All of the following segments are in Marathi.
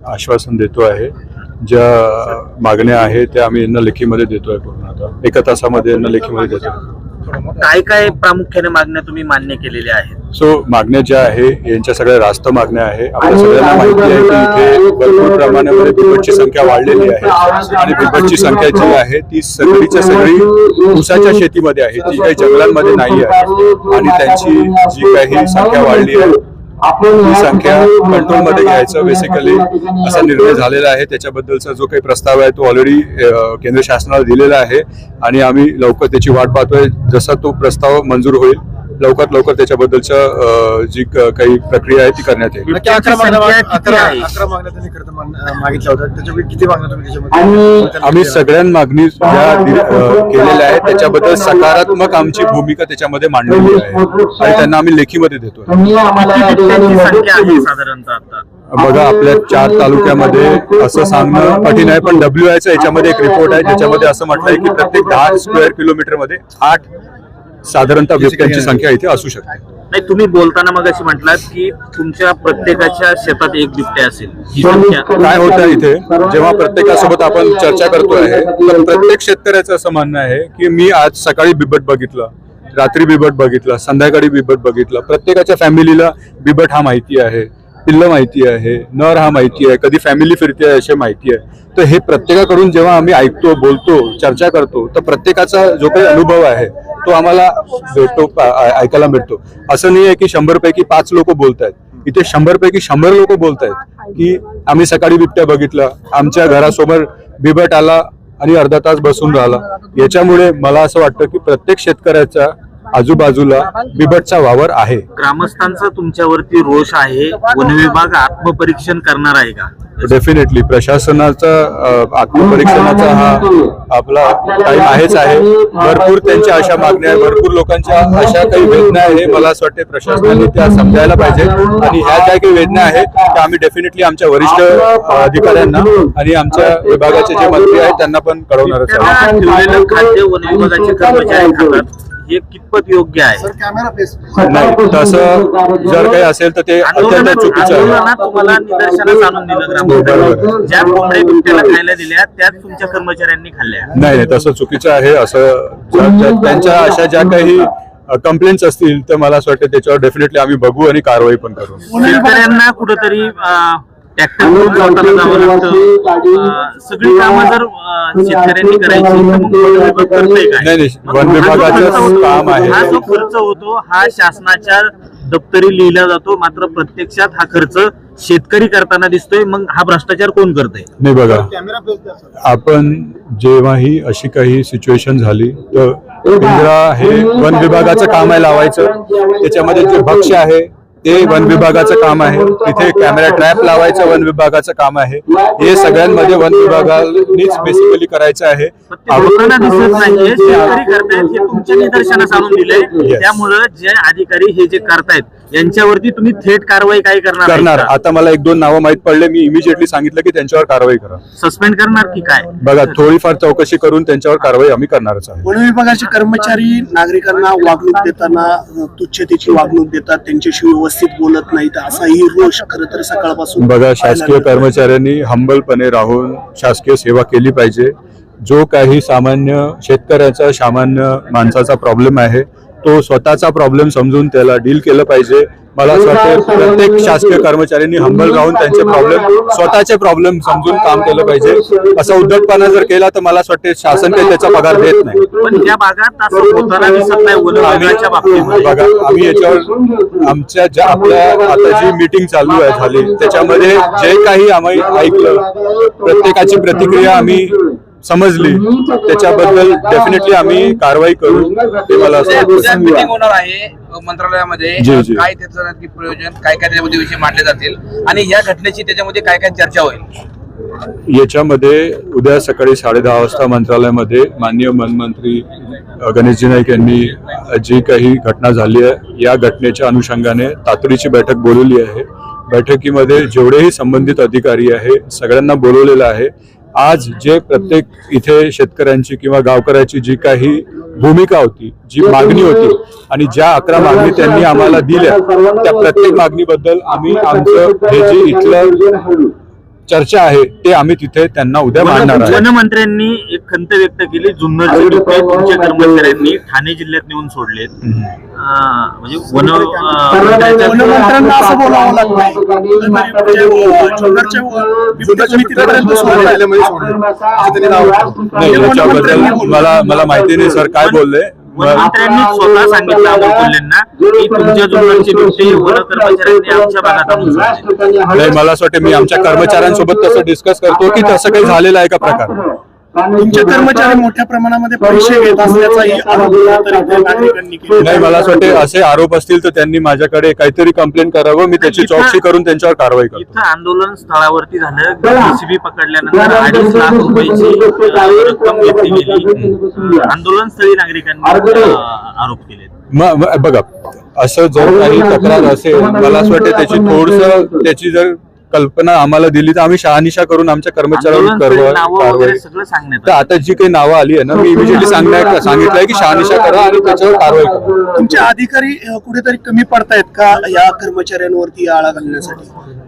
आश्वासन देतो आहे. ज्या मागण्या आहेत त्या आम्ही यांना लेखीमध्ये देतोय पूर्ण आता. एका तासामध्ये यांना लेखीमध्ये देतो काय काय प्रामुख्याने मागण्या तुम्ही मान्य केलेल्या आहेत? सो मागण्या ज्या आहे यांच्या सगळ्या रास्त मागण्या आहे. आपल्या सगळ्यांना माहिती आहे की इथे भरपूर प्रमाणामध्ये बिबटची संख्या वाढलेली आहे. आणि बिबटची संख्या जी आहे ती सगळीच्या सगळी ऊसाच्या शेतीमध्ये आहे ती काही जंगलांमध्ये नाही आहे. आणि त्यांची जी काही संख्या वाढली आहे ही संख्या कंट्रोलमध्ये घ्यायचं बेसिकली असा निर्णय झालेला आहे. त्याच्याबद्दलचा जो काही प्रस्ताव आहे तो ऑलरेडी केंद्र शासनाला दिलेला आहे. आणि आम्ही लवकर त्याची वाट पाहतोय. जसा तो प्रस्ताव मंजूर होईल लवकरात लवकर त्याच्याबद्दलच्या जी काही प्रक्रिया आहे ती करण्यात येईल. आम्ही सगळ्या मागणी केलेल्या आहेत त्याच्याबद्दल सकारात्मक आमची भूमिका त्याच्यामध्ये मांडलेली आहे. आणि त्यांना आम्ही लेखीमध्ये आता? बघा आपल्या चार तालुक्यामध्ये असं सांगणं कठीण आहे पण डब्ल्यू आयचा याच्यामध्ये एक रिपोर्ट आहे ज्याच्यामध्ये असं म्हटलंय की प्रत्येक दहा स्क्वेअर किलोमीटरमध्ये आठ साधारणतः बिबट्यांची संख्या इथे असू शकते. नाही तुम्ही बोलताना मग अशी म्हटलात की तुमच्या प्रत्येकाच्या शेतात एक बिबट्या असेल. ही संख्या काय होतं इथे? जेव्हा प्रत्येकासोबत आपण चर्चा करतोय आहे तर प्रत्येक शेतकऱ्याचं असं म्हणणं आहे की मी आज सकाळी बिबट बघितलं रात्री बिबट बघितलं संध्याकाळी बिबट बघितलं. प्रत्येकाच्या फॅमिलीला बिबट हा माहिती आहे. पिल्लं माहिती आहे नर हा माहिती आहे कधी फॅमिली फिरते आहे अशी माहिती आहे. तर हे प्रत्येकाकडून जेव्हा आम्ही ऐकतो बोलतो चर्चा करतो तर प्रत्येकाचा जो काही अनुभव आहे तो आम्हाला भेटतो ऐकायला मिळतो. असं नाही आहे की शंभर पैकी पाच लोक बोलत आहेत इथे शंभर पैकी शंभर लोक बोलत आहेत की आम्ही सकाळी बिबट्या बघितला आमच्या घरासमोर बिबट आला आणि अर्धा तास बसून राहिला. याच्यामुळे मला असं वाटतं की प्रत्येक शेतकऱ्याचा आजूबाजूला बिबटचा वावर आहे. ग्रामस्थांचा तुमच्यावरती रोष आहे. वन विभाग आत्मपरीक्षण करणार आहे का? डेफिनेटली प्रशासनाचा आत्मपरीक्षणाचा हा आपला टाइम आहेच आहे. भरपूर त्यांच्या अशा मागण्या भरपूर लोकांच्या अशा काही वेदना आहे मला असं वाटते प्रशासनाने त्या समजायला पाहिजे आणि ह्या ज्या काही वेदना आहेत त्या आम्ही डेफिनेटली आमच्या वरिष्ठ अधिकाऱ्यांना आणि आमच्या विभागाचे जे मंत्री आहेत त्यांना पण कळवणारच आहे. बिबट्याला ठेवलेलं खाद्य वन विभागाचे कर्मचारी खातात. हे कितपत योग्य आहे? सर कॅमेरा फेस नाही तसं जर काही असेल तर ते अत्यंत चुकीचं आहे. आंदोलनात तुम्हाला निदर्शनास आणून दिलं बरोबर. ज्या कोंबड्या बिबट्याला खायला दिल्या त्याच तुमच्या कर्मचाऱ्यांनी खाल्ल्या. नाही नाही तसं चुकीचं आहे. असं जर- जर त्यांच्या अशा ज्या काही कंप्लेंट्स असतील तर मला असं वाटतं त्याच्यावर डेफिनेटली आम्ही बघू आणि कारवाई पण करू. शेतकऱ्यांना कुठंतरी सगळी कामं जर शेतकऱ्यांनी करायची. हा जो खर्च होतो हा शासनाच्या दप्तरी लिहिला जातो. मात्र प्रत्यक्षात हा खर्च शेतकरी करताना दिसतोय. मग हा भ्रष्टाचार कोण करतोय? नाही बघा. आपण जेव्हाही अशी काही सिच्युएशन झाली तर पिंजरा हे वन विभागाचं काम आहे लावायचं. त्याच्यामध्ये जे भक्ष आहे ते वन विभागाचं काम आहे. तिथे कॅमेरा ट्रॅप लावायचं वन विभागाचं काम आहे. हे सगळ्यांमध्ये वन विभागानेच बेसिकली करायचं आहे. पण ते लोकांना दिसत नाहीये शेतकरी करतायत हे तुमच्या निदर्शनास आणून Yes. त्यामुळं जे अधिकारी हे जे करतायत यांच्यावरती तुम्ही थेट कारवाई काय करणार करणार. आता मला एक दोन नावं माहीत पडले. मी इमिजिएटली सांगितलं की त्यांच्यावर कारवाई करा. सस्पेंड करणार की काय? बघा थोडीफार चौकशी करून त्यांच्यावर कारवाई आम्ही करणारच वन विभागाचे कर्मचारी नागरिकांना वागणूक देताना अ, तुच्छतेची वागणूक देतात. त्यांच्याशी व्यवस्थित बोलत नाहीत. असाही रोष खर तर सकाळपासून बघा शासकीय कर्मचाऱ्यांनी हंबलपणे राहून शासकीय सेवा केली पाहिजे. जो काही सामान्य शेतकऱ्याचा सामान्य माणसाचा प्रॉब्लेम आहे तो स्वतःचा प्रॉब्लेम समजून त्याला डील केलं पाहिजे. मला असं वाटतं प्रत्येक शासकीय कर्मचाऱ्यांनी हंबल राहून त्यांचे प्रॉब्लेम स्वतःचे प्रॉब्लेम समजून काम केलं पाहिजे. असा उद्धटपणा जर केला तर मला असं वाटतं शासन काही त्याचा पगार देत नाही. पण भागात दिसत बघा आम्ही याच्यावर आमच्या ज्या आपल्या आता जी मीटिंग चालू आहे झाली त्याच्यामध्ये जे काही आम्ही ऐकलं प्रत्येकाची प्रतिक्रिया आम्ही समजली. त्याच्याबद्दल डेफिनेटली आम्ही कारवाई करू. हे मला असं होणार आहे मंत्रालयामध्ये. काय त्याचं नक्की प्रयोजन काय काय त्याच्यामध्ये विषय मांडले जातील आणि या घटनेची त्याच्यामध्ये काय काय चर्चा होईल? याच्यामध्ये उद्या सकाळी साडे दहा वाजता मंत्रालयामध्ये माननीय मनमंत्री गणेशजी नाईक यांनी जी काही घटना झाली आहे या घटनेच्या अनुषंगाने तातडीची बैठक बोलवली आहे. बैठकीमध्ये जेवढेही संबंधित अधिकारी आहे सगळ्यांना बोलवलेलं आहे आज जे प्रत्येक इथे शेतकऱ्यांची किंवा गावकऱ्याची जी काही भूमिका होती जी मागणी होती आणि ज्या अकरा मागणी त्यांनी आम्हाला दिल्या त्या प्रत्येक मागणीबद्दल आम्ही आमचं हे जे इथलं चर्चा आहे ते आम्ही तिथे त्यांना उद्या मांडणार आहे वनमंत्र्यांनी एक खंत व्यक्त केली जुन्नरचे बिबटे तुमच्या कर्मचाऱ्यांनी ठाणे जिल्ह्यात नेऊन म्हणजे वन वनमंत्र्यांना असं बोलावं म्हणजे, सोडलं मला मला माहिती नाही सर काय बोलले वनमंत्र्यांनी स्वतः सांगितलं अमोल कोल्हेंना की तुमच्या जुन्नरचे बिबटे वन कर्मचाऱ्यांनी आमच्या भागात आणून सोडले नाही मला असं वाटतं मी आमच्या कर्मचाऱ्यांसोबत तसं डिस्कस करतो की तसं काही झालेलं आहे का प्रकार? तुमचे कर्मचारी मोठ्या प्रमाणामध्ये पैसे घेत असल्याचाही आरोप तर इथे नागरिकांनी केला. नाही मला असं वाटतं असे आरोप असतील तर त्यांनी माझ्याकडे काहीतरी कंप्लेंट करावं मी त्याची चौकशी करून त्यांच्यावर कारवाई करतो. इथं आंदोलन स्थळावरती झालं. जेसीबी पकडल्यानंतर अडीच लाख रुपयाची अं, रक्कम घेतली गेली आंदोलन स्थळी नागरिकांनी अं, आरोप केले म- म- बघा असं जर काही तक्रार असेल मला असं वाटतं त्याची थोडस त्याची जर कल्पना आम्हाला दिली तर आम्ही शहानिशा करून आमच्या कर्मचाऱ्यांवर तर आलं. आता जी काही नावं आली आहे ना मी इमिजिएटली सांगण्यात सांगितलंय की शहानिशा करा आणि त्याच्यावर कारवाई करा तुमचे अधिकारी कुठेतरी कमी पडतायत का या कर्मचाऱ्यांवरती आळा घालण्यासाठी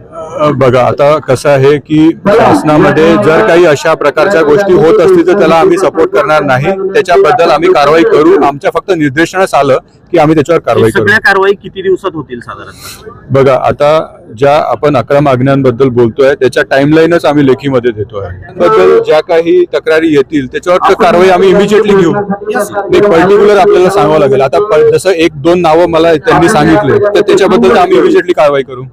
बघा आता कसं आहे की शासनामध्ये जर काही अशा प्रकारच्या गोष्टी होत असतील तर त्याला आम्ही सपोर्ट करणार नाही. त्याच्याबद्दल आम्ही कारवाई करू. आमच्या फक्त निर्देशनास आलं की आम्ही त्याच्यावर कारवाई करू. सगळ्या कारवाई किती दिवसात होतील साधारणतः? बघा आता ज्या आपण अकरा मागण्यांबद्दल बोलतोय त्याच्या टाइमलाईनच आम्ही लेखीमध्ये देतोय. बद्दल ज्या काही तक्रारी येतील त्याच्यावर तर कारवाई आम्ही इमिजिएटली घेऊ. एक पर्टिक्युलर आपल्याला सांगावं लागेल. आता प- जसं एक दोन नावं मला त्यांनी सांगितले तर त्याच्याबद्दल तर आम्ही इमिजिएटली कारवाई करू.